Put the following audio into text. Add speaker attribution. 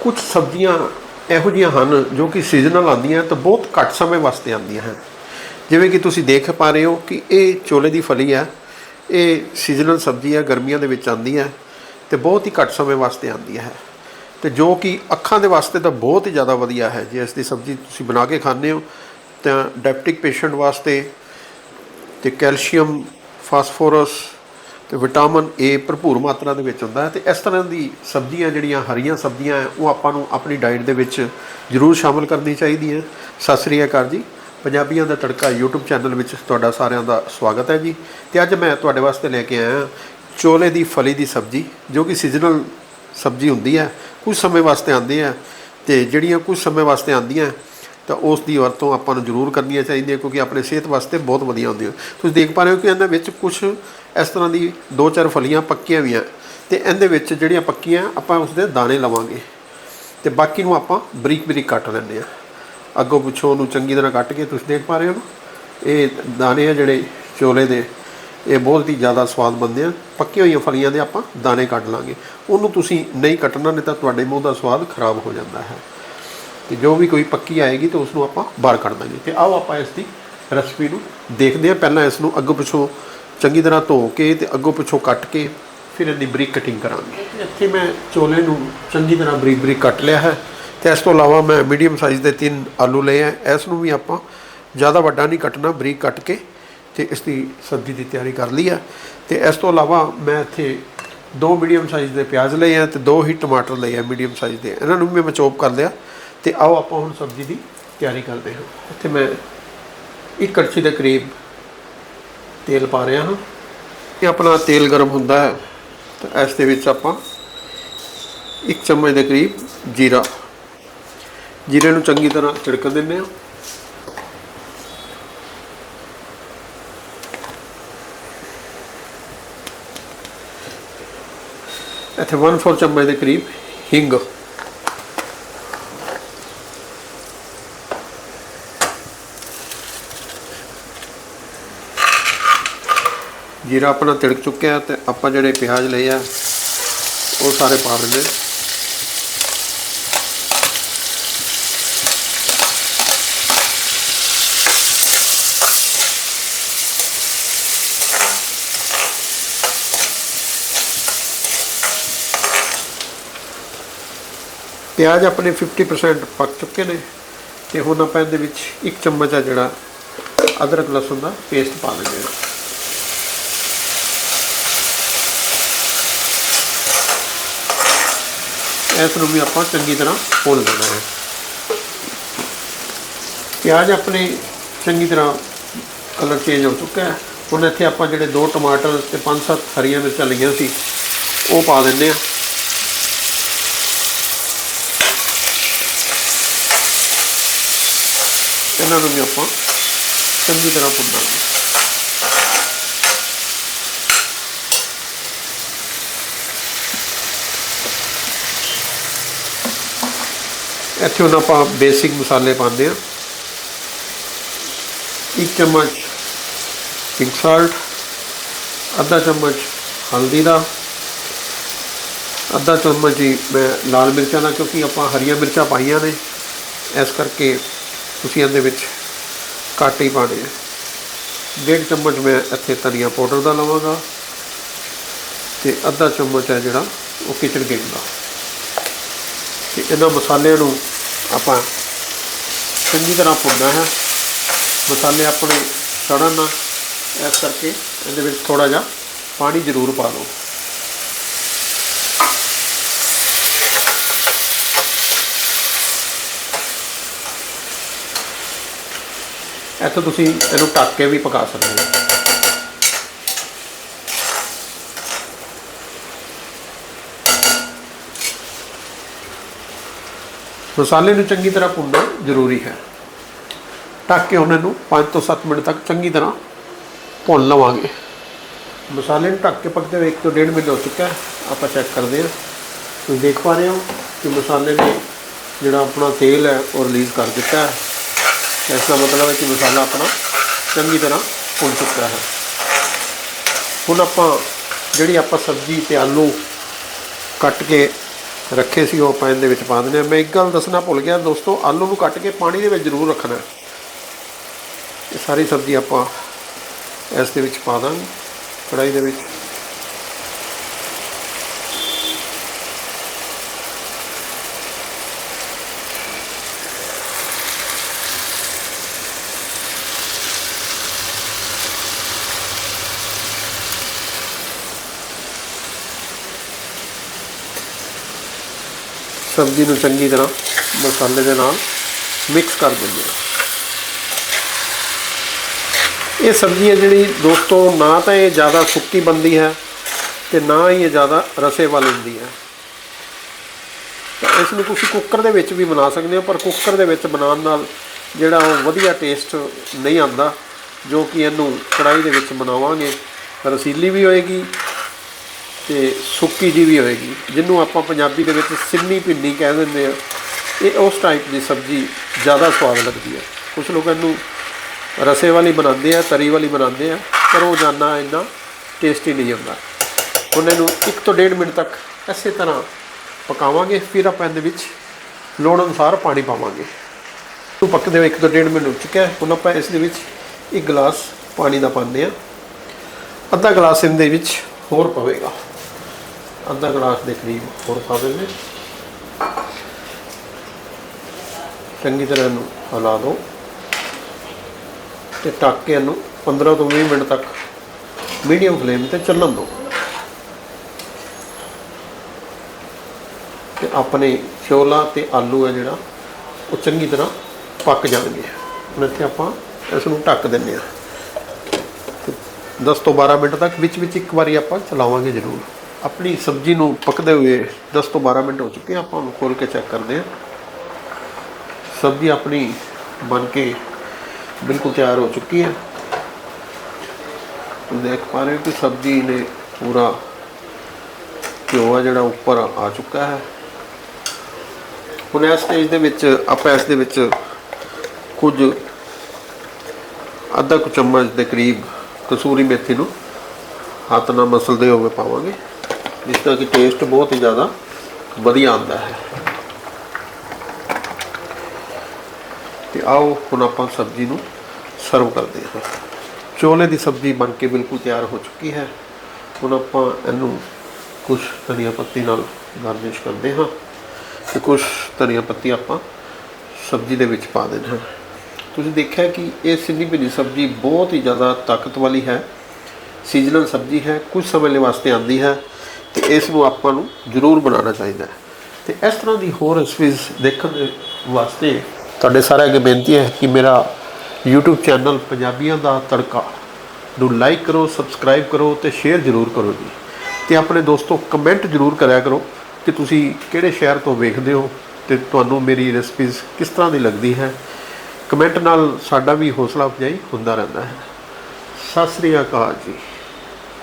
Speaker 1: ਕੁਝ ਸਬਜ਼ੀਆਂ ਇਹੋ ਜਿਹੀਆਂ ਹਨ ਜੋ ਕਿ ਸੀਜ਼ਨਲ ਆਉਂਦੀਆਂ ਤਾਂ ਬਹੁਤ ਘੱਟ ਸਮੇਂ ਵਾਸਤੇ ਆਉਂਦੀਆਂ ਹਨ। ਜਿਵੇਂ ਕਿ ਤੁਸੀਂ ਦੇਖ ਪਾ ਰਹੇ ਹੋ ਕਿ ਇਹ ਚੋਲੇ ਦੀ ਫਲੀ ਹੈ, ਇਹ ਸੀਜ਼ਨਲ ਸਬਜ਼ੀ ਹੈ, ਗਰਮੀਆਂ ਦੇ ਵਿੱਚ ਆਉਂਦੀ ਹੈ ਤੇ ਬਹੁਤ ਹੀ ਘੱਟ ਸਮੇਂ ਵਾਸਤੇ ਆਉਂਦੀ ਹੈ। ਤੇ ਜੋ ਕਿ ਅੱਖਾਂ ਦੇ ਵਾਸਤੇ ਤਾਂ ਬਹੁਤ ਹੀ ਜ਼ਿਆਦਾ ਵਧੀਆ ਹੈ। ਜੇ ਇਸ ਦੀ ਸਬਜ਼ੀ ਤੁਸੀਂ ਬਣਾ ਕੇ ਖਾਂਦੇ ਹੋ ਤਾਂ ਡਾਇਬਟਿਕ ਪੇਸ਼ੈਂਟ ਵਾਸਤੇ ਤੇ ਕੈਲਸ਼ੀਅਮ, ਫਾਸਫੋਰਸ ਤੇ ਵਿਟਾਮਿਨ ਏ ਭਰਪੂਰ ਮਾਤਰਾ ਦੇ ਵਿੱਚ ਹੁੰਦਾ ਹੈ ਤੇ ਇਸ ਤਰ੍ਹਾਂ ਦੀ ਸਬਜ਼ੀਆਂ ਜਿਹੜੀਆਂ ਹਰੀਆਂ ਸਬਜ਼ੀਆਂ ਹੈ, ਉਹ ਆਪਾਂ ਨੂੰ ਆਪਣੀ ਡਾਈਟ ਦੇ ਵਿੱਚ ਜ਼ਰੂਰ ਸ਼ਾਮਲ ਕਰਨੀ ਚਾਹੀਦੀ ਹੈ। ਸਤਿ ਸ੍ਰੀ ਅਕਾਲ ਜੀ। ਪੰਜਾਬੀਆਂ ਦਾ ਤੜਕਾ YouTube ਚੈਨਲ ਵਿੱਚ ਤੁਹਾਡਾ ਸਾਰਿਆਂ ਦਾ ਸਵਾਗਤ ਹੈ ਜੀ। ਤੇ ਅੱਜ ਮੈਂ ਤੁਹਾਡੇ ਵਾਸਤੇ ਲੈ ਕੇ ਆਇਆ ਚੋਲੇ ਦੀ ਫਲੀ ਦੀ ਸਬਜ਼ੀ, ਜੋ ਕਿ ਸੀਜ਼ਨਲ ਸਬਜ਼ੀ ਹੁੰਦੀ ਹੈ। ਕੁਝ ਸਮੇਂ ਵਾਸਤੇ ਆਉਂਦੀ ਹੈ ਤੇ ਜਿਹੜੀਆਂ ਕੁਝ ਸਮੇਂ ਵਾਸਤੇ ਆਉਂਦੀਆਂ ਤਾਂ ਉਸ ਦੀ ਵਰਤੋਂ ਆਪਾਂ ਨੂੰ ਜ਼ਰੂਰ ਕਰਨੀਆਂ ਚਾਹੀਦੀਆਂ ਕਿਉਂਕਿ ਆਪਣੇ ਸਿਹਤ ਵਾਸਤੇ ਬਹੁਤ ਵਧੀਆ ਹੁੰਦੀਆਂ ਤੁਸੀਂ ਦੇਖ ਪਾ ਰਹੇ ਹੋ ਕਿ ਇਹਨਾਂ ਵਿੱਚ ਕੁਝ ਇਸ ਤਰ੍ਹਾਂ ਦੀ ਦੋ ਚਾਰ ਫਲੀਆਂ ਪੱਕੀਆਂ ਵੀ ਆ ਤੇ ਇਹਦੇ ਵਿੱਚ ਜਿਹੜੀਆਂ ਪੱਕੀਆਂ ਆਪਾਂ ਉਸਦੇ ਦਾਣੇ ਲਵਾਂਗੇ ਤੇ ਬਾਕੀ ਨੂੰ ਆਪਾਂ ਬਰੀਕ ਬਰੀਕ ਕੱਟ ਲੈਂਦੇ ਆ ਅੱਗੋਂ ਪਿੱਛੋਂ ਉਹਨੂੰ ਚੰਗੀ ਤਰ੍ਹਾਂ ਕੱਟ ਕੇ ਤੁਸੀਂ ਦੇਖ ਪਾ ਰਹੇ ਹੋ ਇਹ ਦਾਣੇ ਆ ਜਿਹੜੇ ਚੋਲੇ ਦੇ, ਇਹ ਬਹੁਤ ਹੀ ਜ਼ਿਆਦਾ ਸਵਾਦ ਬਣਦੇ ਆ। ਪੱਕੀਆਂ ਹੋਈਆਂ ਫਲੀਆਂ ਦੇ ਆਪਾਂ ਦਾਣੇ ਕੱਢ ਲਾਂਗੇ। ਉਹਨੂੰ ਤੁਸੀਂ ਨਹੀਂ ਕੱਟਣਾ, ਨਹੀਂ ਤਾਂ ਤੁਹਾਡੇ ਮੂੰਹ ਦਾ ਸਵਾਦ ਖਰਾਬ ਹੋ ਜਾਂਦਾ ਹੈ। ਤੇ ਜੋ ਵੀ ਕੋਈ ਪੱਕੀ ਆਏਗੀ ਤਾਂ ਉਸ ਨੂੰ ਆਪਾਂ ਬਾਹਰ ਕੱਢ ਦਾਂਗੇ। ਤੇ ਆਓ ਆਪਾਂ ਇਸ ਦੀ ਰੈਸਪੀ ਨੂੰ ਦੇਖਦੇ ਹਾਂ। ਪਹਿਲਾਂ ਇਸ ਨੂੰ ਅੱਗੋਂ ਪਿੱਛੋਂ ਚੰਗੀ ਤਰ੍ਹਾਂ ਧੋ ਕੇ ਤੇ ਅੱਗੋਂ ਪਿੱਛੋਂ ਕੱਟ ਕੇ ਫਿਰ ਇਹਦੀ ਬਰੀਕ ਕਟਿੰਗ ਕਰਾਂਗੇ। ਇੱਥੇ ਮੈਂ ਚੋਲੇ ਨੂੰ ਚੰਗੀ ਤਰ੍ਹਾਂ ਬਰੀਕ ਬਰੀਕ ਕੱਟ ਲਿਆ ਹੈ। ਤੇ ਇਸ ਤੋਂ ਇਲਾਵਾ ਮੈਂ ਮੀਡੀਅਮ ਸਾਈਜ਼ ਦੇ ਤਿੰਨ ਆਲੂ ਲਏ ਆ ਇਸ ਨੂੰ ਵੀ ਆਪਾਂ ਜ਼ਿਆਦਾ ਵੱਡਾ ਨਹੀਂ ਕੱਟਣਾ, ਬਰੀਕ ਕੱਟ ਕੇ ਤੇ ਇਸ ਦੀ ਸਬਜ਼ੀ ਦੀ ਤਿਆਰੀ ਕਰ ਲਈ ਆ ਤੇ ਇਸ ਤੋਂ ਇਲਾਵਾ ਮੈਂ ਇੱਥੇ ਦੋ ਮੀਡੀਅਮ ਸਾਈਜ਼ ਦੇ ਪਿਆਜ਼ ਲਏ ਆ ਤੇ ਦੋ ਹੀ ਟਮਾਟਰ ਲਏ ਆ ਮੀਡੀਅਮ ਸਾਈਜ਼ ਦੇ। ਇਹਨਾਂ ਨੂੰ ਵੀ ਮੈਂ ਚੋਪ ਕਰ ਲਿਆ। ਤੇ ਆਓ ਆਪਾਂ ਹੁਣ ਸਬਜ਼ੀ ਦੀ ਤਿਆਰੀ ਕਰਦੇ ਹਾਂ। ਇੱਥੇ ਮੈਂ ਇੱਕ ਕੜਛੀ ਦੇ ਕਰੀਬ ਤੇਲ ਪਾ ਰਿਹਾ ਹਾਂ ਇਹ ਆਪਣਾ ਤੇਲ ਗਰਮ ਹੁੰਦਾ ਹੈ। ਤਾਂ ਇਸ ਦੇ ਵਿੱਚ ਆਪਾਂ ਇੱਕ ਚਮਚ ਦੇ ਕਰੀਬ ਜੀਰਾ। ਜੀਰੇ ਨੂੰ ਚੰਗੀ ਤਰ੍ਹਾਂ ਛਿੜਕ ਦਿੰਦੇ ਹਾਂ। ਇੱਥੇ 1/4 ਚਮਚ ਦੇ ਕਰੀਬ ਹਿੰਗ। ਜੀਰਾ ਆਪਣਾ ਤਿੜਕ ਚੁੱਕਿਆ ਤੇ ਆਪਾਂ ਜਿਹੜੇ ਪਿਆਜ਼ ਲਏ ਆ, ਉਹ ਸਾਰੇ ਪਾ ਦਿੰਦੇ। ਪਿਆਜ਼ ਆਪਣੇ 50% ਪੱਕ ਚੁੱਕੇ ਨੇ ਤੇ ਹੁਣ ਆਪਾਂ ਇਹਦੇ ਵਿੱਚ ਇੱਕ ਚਮਚ ਆ ਜਿਹੜਾ ਅਦਰਕ ਲਸਣ ਦਾ ਪੇਸਟ ਪਾ ਦਿੰਦੇ ਹਾਂ। ਇਸ ਨੂੰ ਵੀ ਆਪਾਂ ਚੰਗੀ ਤਰ੍ਹਾਂ ਭੁੰਨ ਦੇਣਾ ਹੈ। ਪਿਆਜ਼ ਆਪਣੇ ਚੰਗੀ ਤਰ੍ਹਾਂ ਕਲਰ ਚੇਂਜ ਹੋ ਚੁੱਕਾ ਹੈ। ਹੁਣ ਇੱਥੇ ਆਪਾਂ ਜਿਹੜੇ ਦੋ ਟਮਾਟਰ ਤੇ ਪੰਜ ਸੱਤ ਹਰੀਆਂ ਮਿਰਚਾਂ ਲਈਆਂ ਸੀ, ਉਹ ਪਾ ਦਿੰਦੇ ਆ ਇਹਨਾਂ ਨੂੰ ਵੀ ਆਪਾਂ ਚੰਗੀ ਤਰ੍ਹਾਂ ਭੁੰਨਾਂਗੇ ਇੱਥੇ ਹੁਣ ਆਪਾਂ ਬੇਸਿਕ ਮਸਾਲੇ ਪਾਉਂਦੇ ਆ ਇੱਕ ਚਮਚ ਪਿੰਕ ਸਾਲਟ ਅੱਧਾ ਚਮਚ ਹਲਦੀ ਦਾ, ਅੱਧਾ ਚਮਚ ਹੀ ਮੈਂ ਲਾਲ ਮਿਰਚਾਂ ਦਾ ਕਿਉਂਕਿ ਆਪਾਂ ਹਰੀਆਂ ਮਿਰਚਾਂ ਪਾਈਆਂ ਨੇ। ਇਸ ਕਰਕੇ ਤੁਸੀਂ ਇਹਦੇ ਵਿੱਚ ਘੱਟ ਹੀ ਪਾਣੇ ਆ। ਡੇਢ ਚਮਚ ਮੈਂ ਇੱਥੇ ਧਨੀਆ ਪਾਊਡਰ ਦਾ ਲਵਾਂਗਾ ਤੇ ਅੱਧਾ ਚਮਚ ਹੈ ਜਿਹੜਾ ਉਹ ਕਿਚਨ ਕਿੰਗ ਦਾ। ਤੇ ਇਹਨਾਂ ਮਸਾਲਿਆਂ ਨੂੰ ਆਪਾਂ ਚੰਗੀ ਤਰ੍ਹਾਂ ਭੁੰਨਣਾ ਹੈ। ਮਸਾਲੇ ਆਪਣੇ ਸੜਨ ਨਾ ਇਸ ਕਰਕੇ ਇਹਦੇ ਵਿੱਚ ਥੋੜਾ ਜਿਹਾ ਪਾਣੀ ਜ਼ਰੂਰ ਪਾ ਦਿਓ। ਇੱਥੇ ਤੁਸੀਂ ਇਹਨੂੰ ਢੱਕ ਕੇ ਵੀ ਪਕਾ ਸਕਦੇ ਹੋ। ਮਸਾਲੇ ਨੂੰ ਚੰਗੀ ਤਰ੍ਹਾਂ ਭੁੰਨਣਾ ਜ਼ਰੂਰੀ ਹੈ। ਢੱਕ ਕੇ ਉਹਨਾਂ ਨੂੰ 5 ਤੋਂ 7 ਮਿੰਟ ਤੱਕ ਚੰਗੀ ਤਰ੍ਹਾਂ ਭੁੰਨ ਲਵਾਂਗੇ। ਮਸਾਲੇ ਨੂੰ ਢੱਕ ਕੇ ਪੱਕਦੇ ਹੋਏ 1 ਤੋਂ 1.5 ਮਿੰਟ ਹੋ ਚੁੱਕਾ ਹੈ। ਆਪਾਂ ਚੈੱਕ ਕਰਦੇ ਹਾਂ। ਤੁਸੀਂ ਦੇਖ ਪਾ ਰਹੇ ਹੋ ਕਿ ਮਸਾਲੇ ਨੇ ਜਿਹੜਾ ਆਪਣਾ ਤੇਲ ਹੈ ਉਹ ਰਿਲੀਜ਼ ਕਰ ਦਿੱਤਾ ਹੈ। ਇਸ ਦਾ ਮਤਲਬ ਹੈ ਕਿ ਮਸਾਲਾ ਆਪਣਾ ਚੰਗੀ ਤਰ੍ਹਾਂ ਭੁੰਨ ਚੁੱਕਾ ਹੈ। ਹੁਣ ਆਪਾਂ ਜਿਹੜੀ ਆਪਾਂ ਸਬਜ਼ੀ ਤੇ ਆਲੂ ਕੱਟ ਕੇ ਰੱਖੇ ਸੀ, ਉਹ ਆਪਾਂ ਇਹਦੇ ਵਿੱਚ ਪਾ ਦਿੰਦੇ ਹਾਂ। ਮੈਂ ਇੱਕ ਗੱਲ ਦੱਸਣਾ ਭੁੱਲ ਗਿਆ ਦੋਸਤੋ, ਆਲੂ ਨੂੰ ਕੱਟ ਕੇ ਪਾਣੀ ਦੇ ਵਿੱਚ ਜ਼ਰੂਰ ਰੱਖਣਾ ਇਹ ਸਾਰੀ ਸਬਜ਼ੀ ਆਪਾਂ ਇਸ ਦੇ ਵਿੱਚ ਪਾ ਦਾਂਗੇ ਕੜਾਈ ਦੇ ਵਿੱਚ। ਸਬਜ਼ੀ ਨੂੰ ਚੰਗੀ ਤਰ੍ਹਾਂ ਮਸਾਲੇ ਦੇ ਨਾਲ ਮਿਕਸ ਕਰ ਦਿੰਦੇ ਹਾਂ। ਇਹ ਸਬਜ਼ੀ ਹੈ ਜਿਹੜੀ ਦੋਸਤੋ, ਨਾ ਤਾਂ ਇਹ ਜ਼ਿਆਦਾ ਸੁੱਕੀ ਬਣਦੀ ਹੈ ਤੇ ਨਾ ਹੀ ਇਹ ਜ਼ਿਆਦਾ ਰਸੇ ਵਾਲੀ ਹੁੰਦੀ ਹੈ। ਤਾਂ ਇਸ ਨੂੰ ਤੁਸੀਂ ਕੁੱਕਰ ਦੇ ਵਿੱਚ ਵੀ ਬਣਾ ਸਕਦੇ ਹੋ, ਪਰ ਕੁੱਕਰ ਦੇ ਵਿੱਚ ਬਣਾਉਣ ਨਾਲ ਜਿਹੜਾ ਉਹ ਵਧੀਆ ਟੇਸਟ ਨਹੀਂ ਆਉਂਦਾ, ਜੋ ਕਿ ਇਹਨੂੰ ਕੜਾਈ ਦੇ ਵਿੱਚ ਬਣਾਵਾਂਗੇ। ਰਸੀਲੀ ਵੀ ਹੋਏਗੀ ਤੇ ਸੁੱਕੀ ਜੀ ਵੀ ਹੋਏਗੀ, ਜਿਹਨੂੰ ਆਪਾਂ ਪੰਜਾਬੀ ਦੇ ਵਿੱਚ ਸਿੰਨੀ ਭਿੰਨੀ ਕਹਿ ਦਿੰਦੇ ਆ। ਇਹ ਉਸ ਟਾਈਪ ਦੀ ਸਬਜ਼ੀ ਜ਼ਿਆਦਾ ਸਵਾਦ ਲੱਗਦੀ ਹੈ। ਕੁਝ ਲੋਕ ਇਹਨੂੰ ਰਸੇ ਵਾਲੀ ਬਣਾਉਂਦੇ ਆ, ਤਰੀ ਵਾਲੀ ਬਣਾਉਂਦੇ ਆ, ਪਰ ਉਹ ਜਾਨਾ ਇੰਨਾ ਟੇਸਟੀ ਨਹੀਂ ਹੁੰਦਾ। ਹੁਣ ਇਹਨੂੰ 1 ਤੋਂ 1.5 ਮਿੰਟ ਤੱਕ ਇਸੇ ਤਰ੍ਹਾਂ ਪਕਾਵਾਂਗੇ, ਫਿਰ ਆਪਾਂ ਇਹਦੇ ਵਿੱਚ ਲੋੜ ਅਨੁਸਾਰ ਪਾਣੀ ਪਾਵਾਂਗੇ। ਨੂੰ ਪੱਕਦੇ ਹੋਏ 1 ਤੋਂ 1.5 ਮਿੰਟ ਹੋ ਚੁੱਕਿਆ ਹੁਣ ਆਪਾਂ ਇਸ ਦੇ ਵਿੱਚ ਇੱਕ ਗਲਾਸ ਪਾਣੀ ਦਾ ਪਾਉਂਦੇ ਆ ਅੱਧਾ ਗਲਾਸ ਇਹਦੇ ਵਿੱਚ ਹੋਰ ਪਵੇਗਾ। ਅੱਧਾ ਗਲਾਸ ਦੇ ਕਰੀਬ ਹੋਰ ਪਾ ਦਿੰਦੇ ਚੰਗੀ ਤਰ੍ਹਾਂ ਇਹਨੂੰ ਹਿਲਾ ਦਿਓ ਤੇ ਟੱਕ ਕੇ ਇਹਨੂੰ 15 ਤੋਂ 20 ਮਿੰਟ ਤੱਕ ਮੀਡੀਅਮ ਫਲੇਮ ਤੇ ਚੱਲਣ ਦਿਓ ਤੇ ਆਪਣੇ ਛੋਲਾ ਤੇ ਆਲੂ ਹੈ ਜਿਹੜਾ, ਉਹ ਚੰਗੀ ਤਰ੍ਹਾਂ ਪੱਕ ਜਾਣਗੇ। ਹੁਣ ਇੱਥੇ ਆਪਾਂ ਇਸ ਨੂੰ ਢੱਕ ਦਿੰਦੇ ਆ 10 ਤੋਂ 12 ਮਿੰਟ ਤੱਕ ਵਿੱਚ ਵਿੱਚ ਇੱਕ ਵਾਰੀ ਆਪਾਂ ਚਲਾਵਾਂਗੇ ਜ਼ਰੂਰ। ਆਪਣੀ ਸਬਜ਼ੀ ਨੂੰ ਪੱਕਦੇ ਹੋਏ 10 ਤੋਂ 12 ਮਿੰਟ ਹੋ ਚੁੱਕੇ ਆਪਾਂ ਉਹਨੂੰ ਖੋਲ ਕੇ ਚੈੱਕ ਕਰਦੇ ਹਾਂ ਸਬਜ਼ੀ ਆਪਣੀ ਬਣ ਕੇ ਬਿਲਕੁਲ ਤਿਆਰ ਹੋ ਚੁੱਕੀ ਹੈ ਦੇਖ ਪਾ ਰਹੇ ਹੋ ਕਿ ਸਬਜ਼ੀ ਨੇ ਪੂਰਾ ਘਿਓ ਆ ਜਿਹੜਾ ਉੱਪਰ ਆ ਚੁੱਕਾ ਹੈ। ਹੁਣ ਇਸ ਸਟੇਜ ਦੇ ਵਿੱਚ, ਆਪਾਂ ਇਸ ਦੇ ਵਿੱਚ ਕੁਝ ਅੱਧਾ ਕੁ ਚਮਚ ਦੇ ਕਰੀਬ ਕਸੂਰੀ ਮੇਥੀ ਨੂੰ ਹੱਥ ਨਾਲ ਮਸਲਦੇ ਹੋਵੇ ਪਾਵਾਂਗੇ। ਜਿਸ ਦਾ ਕਿ ਟੇਸਟ ਬਹੁਤ ਹੀ ਜ਼ਿਆਦਾ ਵਧੀਆ ਆਉਂਦਾ ਹੈ। ਤੇ ਆਓ ਹੁਣ ਆਪਾਂ ਸਬਜ਼ੀ ਨੂੰ ਸਰਵ ਕਰਦੇ ਹਾਂ। ਚੋਲੇ ਦੀ ਸਬਜ਼ੀ ਬਣ ਕੇ ਬਿਲਕੁਲ ਤਿਆਰ ਹੋ ਚੁੱਕੀ ਹੈ। ਹੁਣ ਆਪਾਂ ਇਹਨੂੰ ਕੁਝ ਧਨੀਆ ਪੱਤੀ ਨਾਲ ਗਾਰਨਿਸ਼ ਕਰਦੇ ਹਾਂ ਤੇ ਕੁਝ ਧਨੀਆ ਪੱਤੀ ਆਪਾਂ ਸਬਜ਼ੀ ਦੇ ਵਿੱਚ ਪਾ ਦੇਣਾ ਹੈ। ਤੁਸੀਂ ਦੇਖਿਆ ਕਿ ਇਹ ਸਿੰਧੀ ਭਿੰਡੀ ਸਬਜ਼ੀ ਬਹੁਤ ਹੀ ਜ਼ਿਆਦਾ ਤਾਕਤ ਵਾਲੀ ਹੈ। ਸੀਜ਼ਨਲ ਸਬਜ਼ੀ ਹੈ ਕੁਝ ਸਮੇਂ ਲਈ ਵਾਸਤੇ ਆਉਂਦੀ ਹੈ। ਤੇ ਇਸ ਨੂੰ ਆਪਾਂ ਨੂੰ ਜ਼ਰੂਰ ਬਣਾਉਣਾ ਚਾਹੀਦਾ ਹੈ। ਤੇ ਇਸ ਤਰ੍ਹਾਂ ਦੀ ਹੋਰ ਰੈਸਪੀਜ਼ ਦੇਖਣ ਦੇ ਵਾਸਤੇ ਤੁਹਾਡੇ ਸਾਰਿਆਂ ਅੱਗੇ ਬੇਨਤੀ ਹੈ ਕਿ ਮੇਰਾ YouTube ਚੈਨਲ ਪੰਜਾਬੀਆਂ ਦਾ ਤੜਕਾ ਨੂੰ ਲਾਈਕ ਕਰੋ ਸਬਸਕ੍ਰਾਈਬ ਕਰੋ ਤੇ ਸ਼ੇਅਰ ਜ਼ਰੂਰ ਕਰੋ ਜੀ। ਤੇ ਆਪਣੇ ਦੋਸਤੋ ਕਮੈਂਟ ਜ਼ਰੂਰ ਕਰਿਆ ਕਰੋ ਕਿ ਤੁਸੀਂ ਕਿਹੜੇ ਸ਼ਹਿਰ ਤੋਂ ਵੇਖਦੇ ਹੋ ਤੇ ਤੁਹਾਨੂੰ ਮੇਰੀ ਰੈਸਪੀਜ਼ ਕਿਸ ਤਰ੍ਹਾਂ ਦੀ ਲੱਗਦੀ ਹੈ। ਕਮੈਂਟ ਨਾਲ ਸਾਡਾ ਵੀ ਹੌਸਲਾ ਅਫਜ਼ਾਈ ਹੁੰਦਾ ਰਹਿੰਦਾ ਹੈ। ਸਤਿ ਸ੍ਰੀ ਅਕਾਲ ਜੀ।